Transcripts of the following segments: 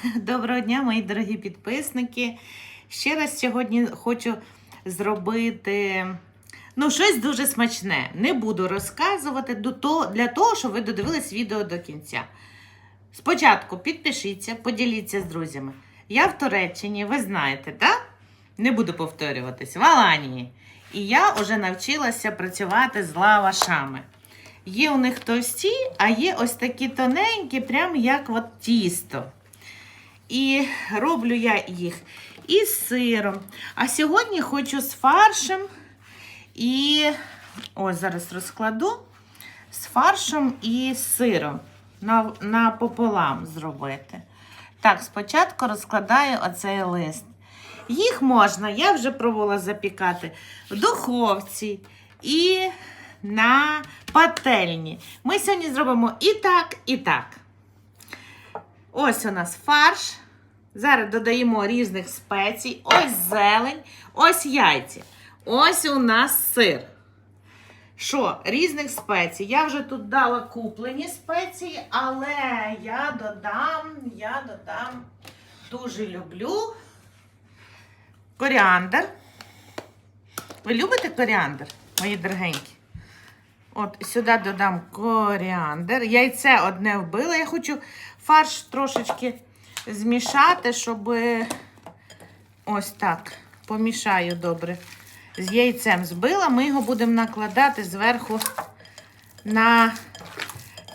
Доброго дня, мої дорогі підписники. Ще раз сьогодні хочу зробити ну, щось дуже смачне. Не буду розказувати для того, щоб ви додивились відео до кінця. Спочатку підпишіться, поділіться з друзями. Я в Туреччині, ви знаєте, так? Не буду повторюватись, в Аланії. І я вже навчилася працювати з лавашами. Є у них товсті, а є ось такі тоненькі, прям як от тісто. І роблю я їх із сиром. А сьогодні хочу з фаршем і ось зараз розкладу з фаршем і сиром на, напополам зробити. Так, спочатку розкладаю оцей лист. Їх можна, я вже пробувала запікати в духовці і на пательні. Ми сьогодні зробимо і так, і так. Ось у нас фарш. Зараз додаємо різних спецій. Ось зелень, ось яйці. Ось у нас сир. Що, різних спецій. Я вже тут дала куплені спеції, але я додам, я додам, дуже люблю коріандр. Ви любите коріандр, мої дорогенькі? От сюди додам коріандр. Яйце одне вбила. Я хочу фарш трошечки змішати, щоб ось так помішаю добре. З яйцем збила. Ми його будемо накладати зверху на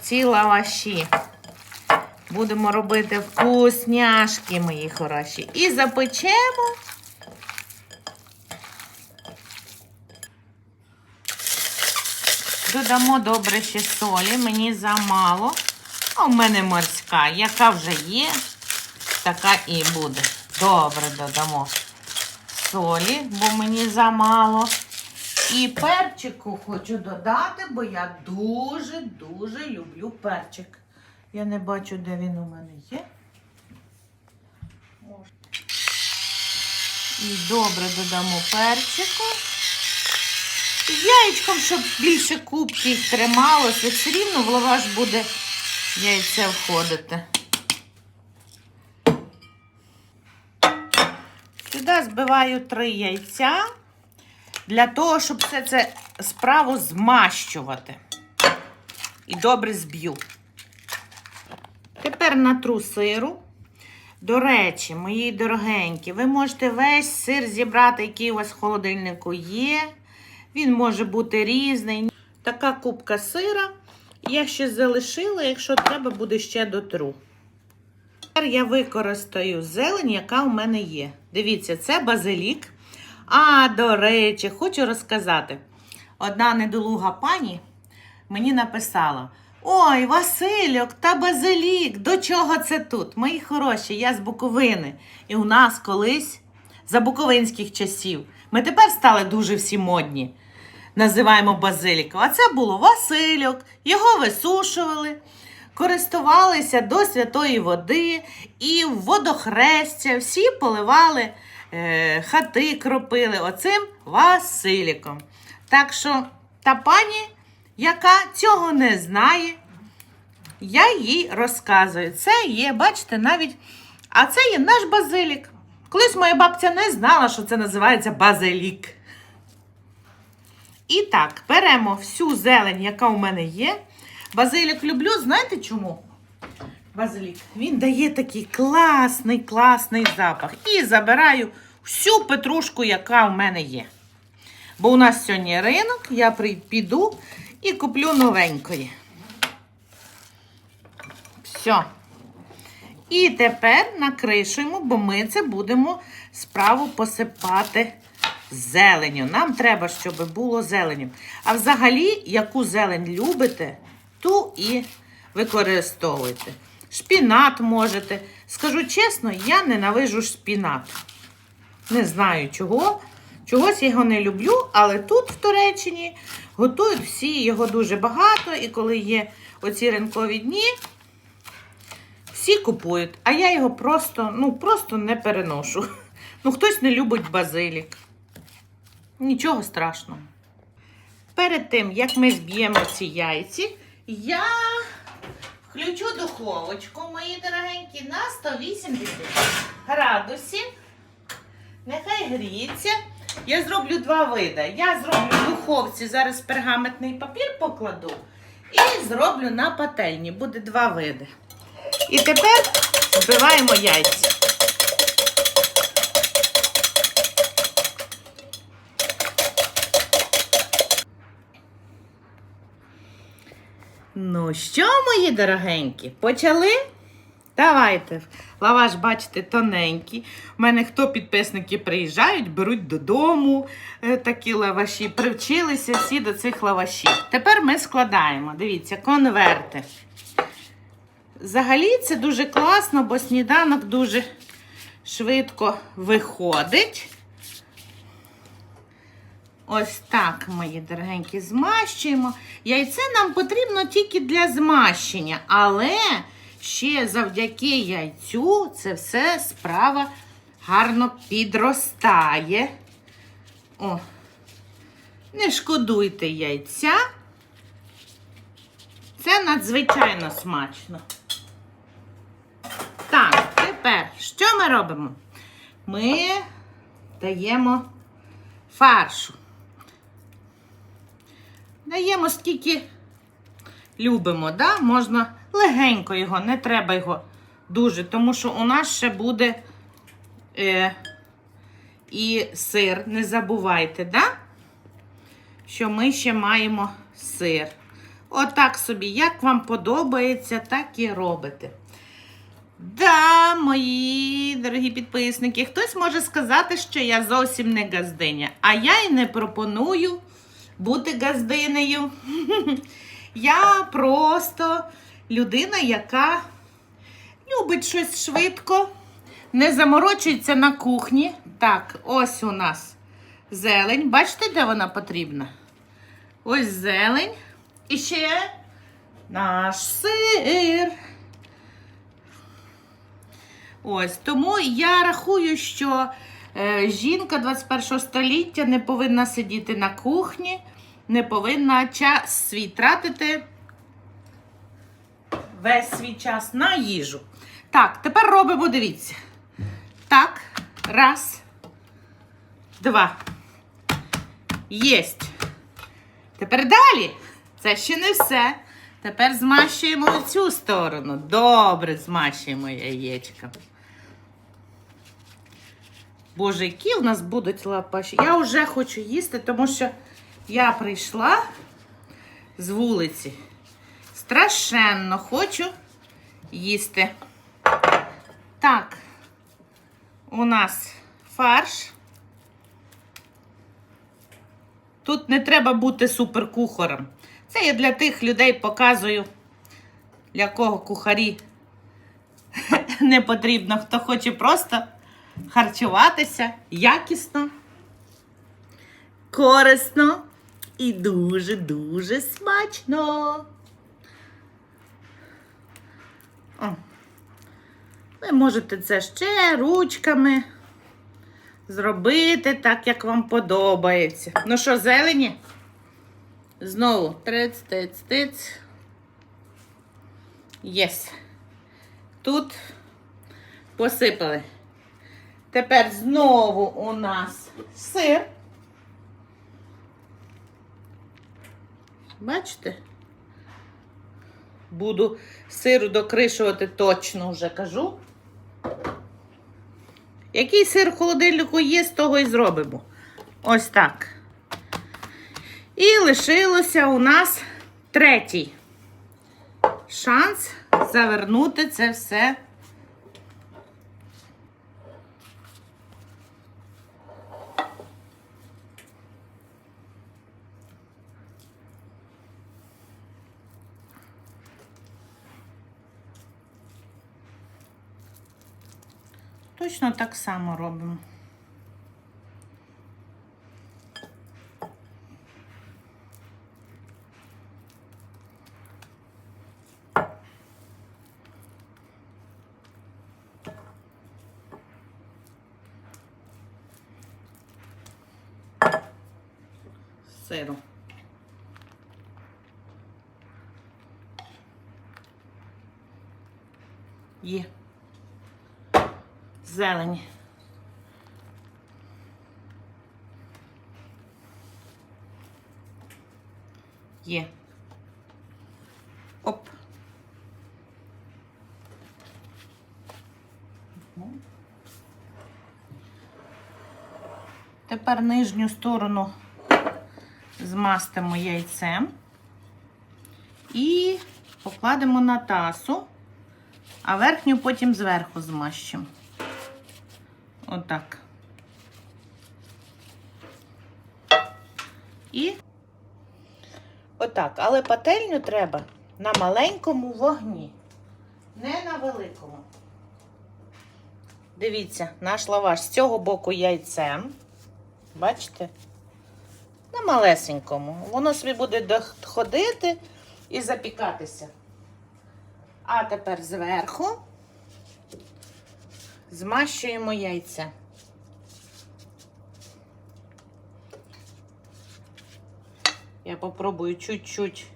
ці лаваші. Будемо робити вкусняшки, мої хороші. І запечемо. Додамо добре ще солі, мені замало. А в мене морська, яка вже є, така і буде. Добре додамо солі, бо мені замало. І перчику хочу додати, бо я дуже-дуже люблю перчик. Я не бачу, де він у мене є. І добре додамо перчику. Яєчком, щоб більше кубки їх трималося, все рівно в лаваш буде яйце входити. Сюди збиваю три яйця для того, щоб все це справу змащувати. І добре зб'ю. Тепер натру сиру. До речі, мої дорогенькі, ви можете весь сир зібрати, який у вас в холодильнику є. Він може бути різний. Така кубка сира. Я ще залишила, якщо треба, буде ще дотру. Тепер я використаю зелень, яка у мене є. Дивіться, це базилік. А, до речі, хочу розказати. Одна недолуга пані мені написала: Ой, Васильок та базилік, до чого це тут? Мої хороші, я з Буковини. І у нас колись за буковинських часів. Ми тепер стали дуже всі модні. Називаємо базиліком. А це було Васильок, його висушували, користувалися до святої води і водохрестя всі поливали е, хати, кропили оцим Василіком. Так що та пані, яка цього не знає, я їй розказую. Це є, бачите, навіть. А це є наш базилік. Колись моя бабця не знала, що це називається базилік. І так, беремо всю зелень, яка у мене є. Базилік люблю, знаєте чому? Базилік. Він дає такий класний, класний запах. І забираю всю петрушку, яка у мене є. Бо у нас сьогодні ринок, я піду і куплю новенької. Все. І тепер накришуємо, бо ми це будемо справу посипати зеленю. Нам треба, щоб було зеленю. А взагалі, яку зелень любите, ту і використовуйте. Шпінат можете. Скажу чесно, я ненавижу шпінат. Не знаю чого. Чогось його не люблю, але тут, в Туреччині, готують всі його дуже багато. І коли є оці ринкові дні, всі купують, а я його просто, ну, просто не переношу. Ну, хтось не любить базилік. Нічого страшного. Перед тим, як ми зб'ємо ці яйці, я Включу духовочку, мої дорогенькі, на 180 градусів. Нехай гріється. Я зроблю два види. Я зроблю в духовці, зараз пергаментний папір покладу. І зроблю на пательні. Буде два види. І тепер збиваємо яйця. Ну що, мої дорогенькі, почали? Давайте. Лаваш, бачите, тоненький. У мене хто підписники приїжджають, беруть додому е, такі лаваші. Привчилися всі до цих лавашів. Тепер ми складаємо. Дивіться, конверти. Взагалі це дуже класно, бо сніданок дуже швидко виходить. Ось так, мої дорогенькі, змащуємо. Яйце нам потрібно тільки для змащення, але ще завдяки яйцю це все справа гарно підростає. О, не шкодуйте яйця. Це надзвичайно смачно. Так, тепер що ми робимо? Ми даємо фаршу. Даємо скільки любимо, да? можна легенько його, не треба його дуже, тому що у нас ще буде е, і сир, не забувайте, да? що ми ще маємо сир. Отак собі, як вам подобається, так і робите. Да, мої дорогі підписники, хтось може сказати, що я зовсім не газдиня, а я й не пропоную бути газдинею. Я просто людина, яка любить щось швидко, не заморочується на кухні. Так, ось у нас зелень. Бачите, де вона потрібна? Ось зелень. І ще наш сир. Ось тому я рахую, що жінка 21 століття не повинна сидіти на кухні, не повинна час свій тратити весь свій час на їжу. Так, тепер робимо, дивіться. Так, раз, два. Єсть. Тепер далі. Це ще не все. Тепер змащуємо цю сторону. Добре змащуємо яєчка. Боже, які у нас будуть лапаші. Я вже хочу їсти, тому що я прийшла з вулиці. Страшенно хочу їсти. Так, у нас фарш. Тут не треба бути суперкухарем. Це я для тих людей показую, для кого кухарі не потрібно, хто хоче просто харчуватися якісно, корисно і дуже-дуже смачно. О. Ви можете це ще ручками зробити так, як вам подобається. Ну що, зелені? Знову триц, тиць, тиць. Єс. Тут посипали. Тепер знову у нас сир. Бачите? Буду сиру докришувати точно вже кажу. Який сир в холодильнику є, з того і зробимо. Ось так. І лишилося у нас третій шанс завернути це все. Точно так само робимо. Сиру. Є. Зелень. Є. Оп. Тепер нижню сторону змастимо яйцем і покладемо на тасу, а верхню потім зверху змащимо. Отак. І отак. Але пательню треба на маленькому вогні, не на великому. Дивіться, наш лаваш з цього боку яйцем. Бачите? На малесенькому. Воно собі буде доходити і запікатися. А тепер зверху змащуємо яйця. Я попробую чуть-чуть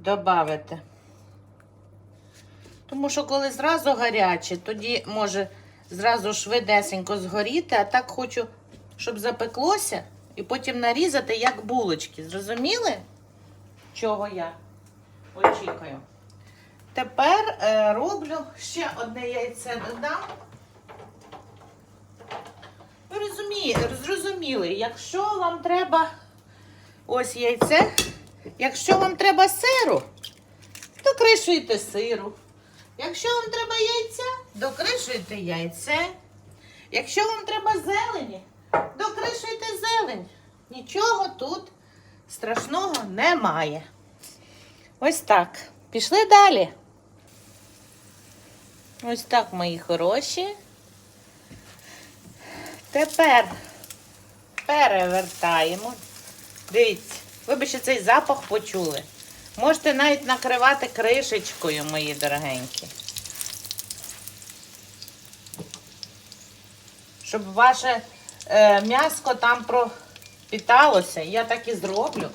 додати. Тому що коли зразу гаряче, тоді може зразу швидесенько згоріти, а так хочу, щоб запеклося, і потім нарізати як булочки. Зрозуміли, чого я очікую? Тепер е, роблю ще одне яйце додам. Розумієте, зрозуміли, якщо вам треба ось яйце, якщо вам треба сиру, докришуйте сиру. Якщо вам треба яйця, докришуйте яйце. Якщо вам треба зелені, докришуйте зелень. Нічого тут страшного немає. Ось так. Пішли далі. Ось так, мої хороші. Тепер перевертаємо. Дивіться, ви б ще цей запах почули. Можете навіть накривати кришечкою, мої дорогенькі. Щоб ваше е, м'яско там пропіталося. Я так і зроблю.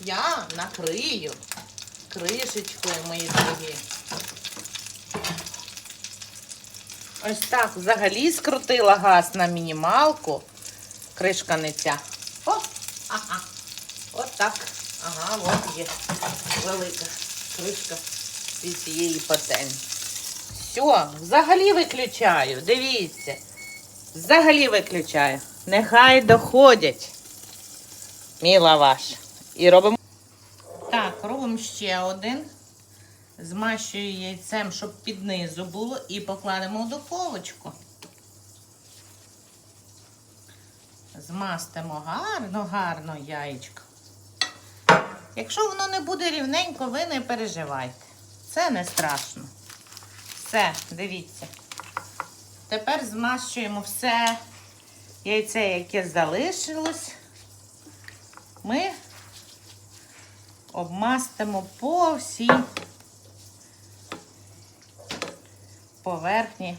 Я накрию кришечкою, мої дорогі. Ось так взагалі скрутила газ на мінімалку. Кришка не ця. О! Ага. От так. Ага, от є велика кришка від цієї пательні. Все, взагалі виключаю. Дивіться. Взагалі виключаю. Нехай доходять. Мій лаваш. І робимо. Так, робимо ще один. Змащую яйцем, щоб під низу було, і покладемо в духовочку. Змастимо гарно, гарно яєчко. Якщо воно не буде рівненько, ви не переживайте. Це не страшно. Все, дивіться. Тепер змащуємо все яйце, яке залишилось. Ми обмастимо по всій поверхні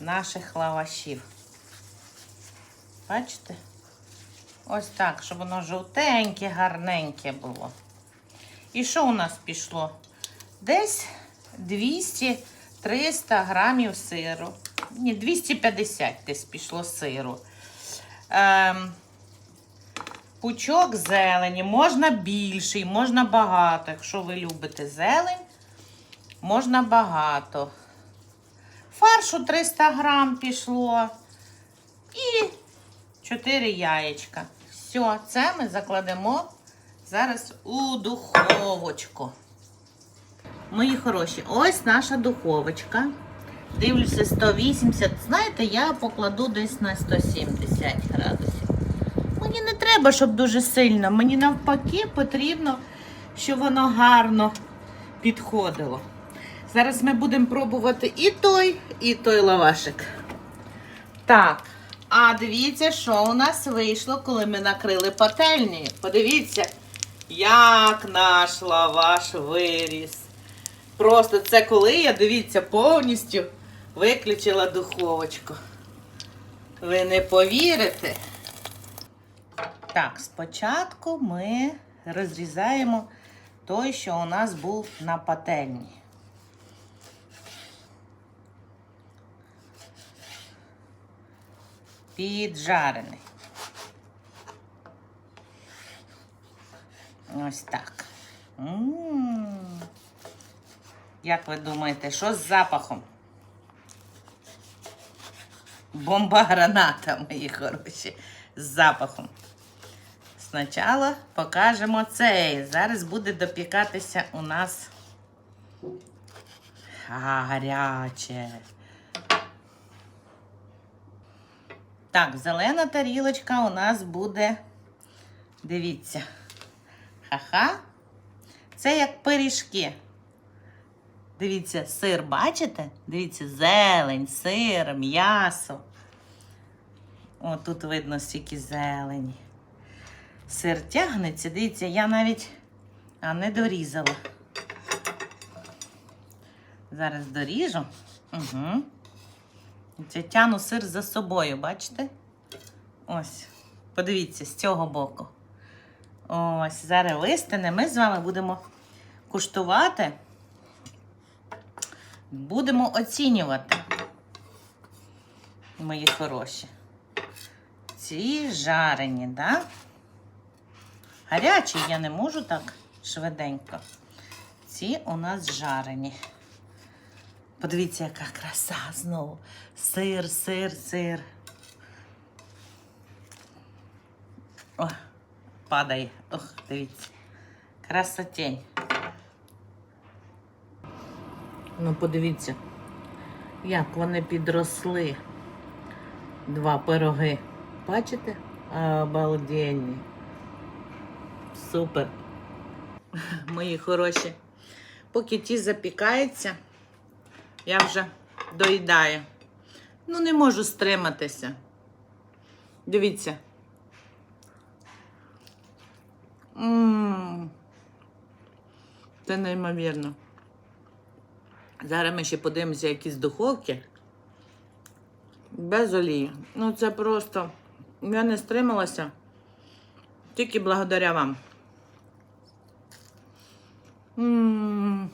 наших лавашів. Бачите? Ось так, щоб воно жовтеньке, гарненьке було. І що у нас пішло? Десь 200-300 грамів сиру. Ні, 250 десь пішло сиру. Ем, пучок зелені. Можна більший, можна багато. Якщо ви любите зелень, можна багато. Фаршу 300 грам пішло. І 4 яєчка. Все, це ми закладемо зараз у духовочку. Мої хороші, ось наша духовочка. Дивлюся 180. Знаєте, я покладу десь на 170 градусів. Мені не треба, щоб дуже сильно. Мені навпаки потрібно, щоб воно гарно підходило. Зараз ми будемо пробувати і той, і той лавашик. Так. А дивіться, що у нас вийшло, коли ми накрили пательню. Подивіться, як наш лаваш виріс. Просто це коли я, дивіться, повністю виключила духовочку. Ви не повірите. Так, спочатку ми розрізаємо той, що у нас був на пательні. Піджарений. Ось так. Як ви думаєте, що з запахом? Бомба граната, мої хороші, з запахом. Спочатку покажемо цей. Зараз буде допікатися у нас гаряче. Так, зелена тарілочка у нас буде. Дивіться. Ха-ха. Це як пиріжки. Дивіться, сир, бачите? Дивіться, зелень, сир, м'ясо. О, тут видно стільки зелені. Сир тягнеться, дивіться, я навіть а, не дорізала. Зараз доріжу. Угу. Це тяну сир за собою, бачите? Ось. Подивіться, з цього боку. Ось, зараз вистане. Ми з вами будемо куштувати. Будемо оцінювати, мої хороші. Ці жарені, так? Да? Гарячі я не можу так швиденько. Ці у нас жарені. Подивіться, яка краса знову. Сир, сир, сир. О, падає. Ох, дивіться. Красотень. Ну, подивіться, як вони підросли. Два пироги. Бачите? Обалденні. Супер. Мої хороші. Поки ті запікаються, я вже доїдаю. Ну, не можу стриматися. Дивіться. М. Це неймовірно. Зараз ми ще подивимося якісь духовки. Без олії. Ну, це просто. Я не стрималася. Тільки благодаря вам. М.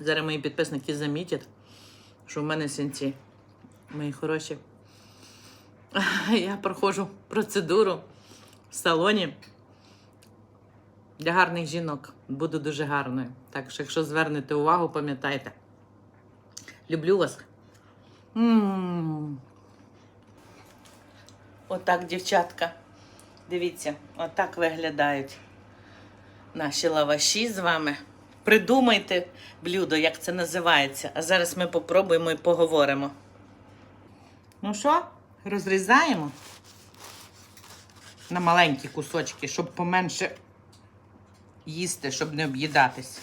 Зараз мої підписники замітять, що в мене синці. Мої хороші. Я проходжу процедуру в салоні для гарних жінок. Буду дуже гарною. Так що, якщо звернете увагу, пам'ятайте. Люблю вас. М. Отак, дівчатка. Дивіться, отак виглядають наші лаваші з вами. Придумайте блюдо, як це називається. А зараз ми попробуємо і поговоримо. Ну що, розрізаємо на маленькі кусочки, щоб поменше їсти, щоб не об'їдатись.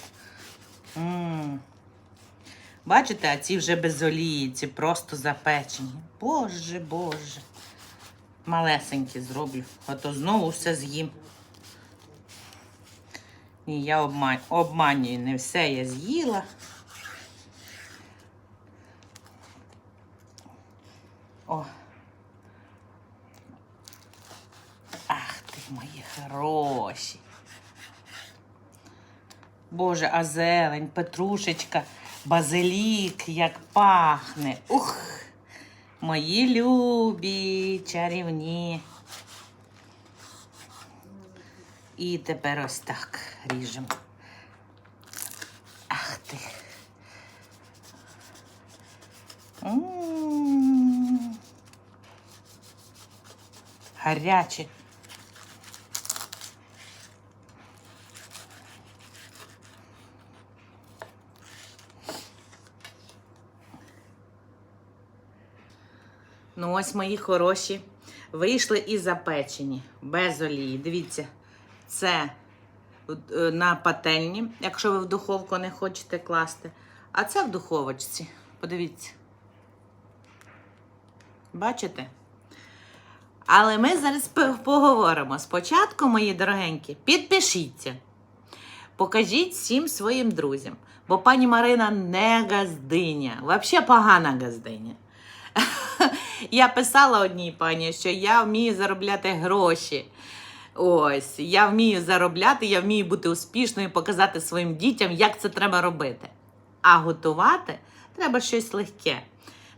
Бачите, а ці вже без олії, ці просто запечені. Боже, боже. Малесенькі зроблю, а то знову все з'їм. І я обман... обманюю, не все я з'їла. О. Ах ти мої хороші. Боже, а зелень, петрушечка, базилік, як пахне. Ух! Мої любі, чарівні. І тепер ось так ріжемо. Ах ти. М. Ну, ось мої хороші. Вийшли і запечені, без олії. Дивіться, це на пательні, якщо ви в духовку не хочете класти. А це в духовочці. Подивіться. Бачите? Але ми зараз поговоримо. Спочатку, мої дорогенькі, підпишіться. Покажіть всім своїм друзям. Бо пані Марина не газдиня, взагалі погана газдиня. Я писала одній пані, що я вмію заробляти гроші. Ось, я вмію заробляти, я вмію бути успішною, показати своїм дітям, як це треба робити. А готувати треба щось легке.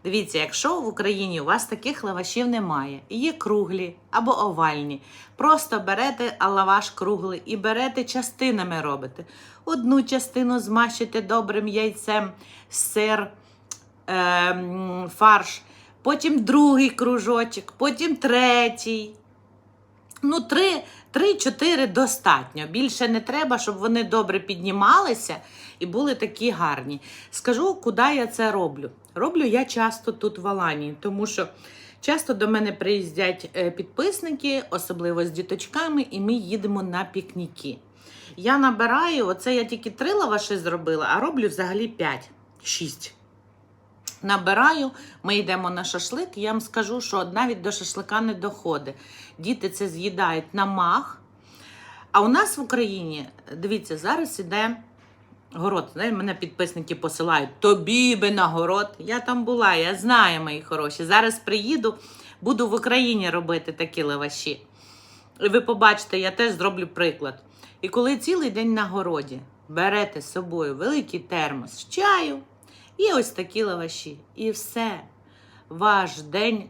Дивіться, якщо в Україні у вас таких лавашів немає, і є круглі або овальні, просто берете лаваш круглий і берете частинами робите. Одну частину змащуєте добрим яйцем, сир, е, фарш, потім другий кружочок, потім третій. Ну, три, три-чотири достатньо. Більше не треба, щоб вони добре піднімалися і були такі гарні. Скажу, куди я це роблю. Роблю я часто тут в Аланії, тому що часто до мене приїздять е, підписники, особливо з діточками, і ми їдемо на пікніки. Я набираю, оце я тільки три лаваші зробила, а роблю взагалі 5, 6. Набираю, ми йдемо на шашлик. Я вам скажу, що навіть до шашлика не доходить. Діти це з'їдають на мах. А у нас в Україні, дивіться, зараз іде город. Знаєте, мене підписники посилають тобі би на город. Я там була, я знаю, мої хороші. Зараз приїду, буду в Україні робити такі лаваші. І ви побачите, я теж зроблю приклад. І коли цілий день на городі берете з собою великий термос з чаю і ось такі лаваші. І все. Ваш день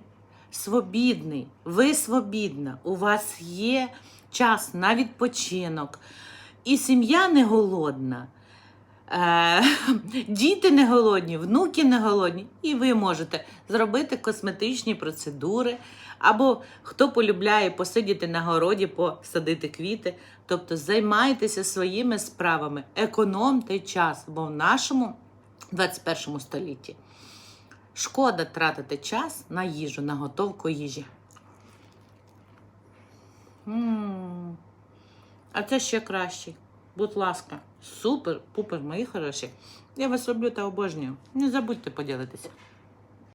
свобідний. Ви свобідна. У вас є час на відпочинок. І сім'я не голодна. Е, діти не голодні, внуки не голодні, і ви можете зробити косметичні процедури, або хто полюбляє посидіти на городі, посадити квіти. Тобто займайтеся своїми справами, економте час, бо в нашому 21 столітті шкода тратити час на їжу, на готовку їжі. м А це ще краще. Будь ласка, супер, пупер, мої хороші. Я вас люблю та обожнюю. Не забудьте поділитися.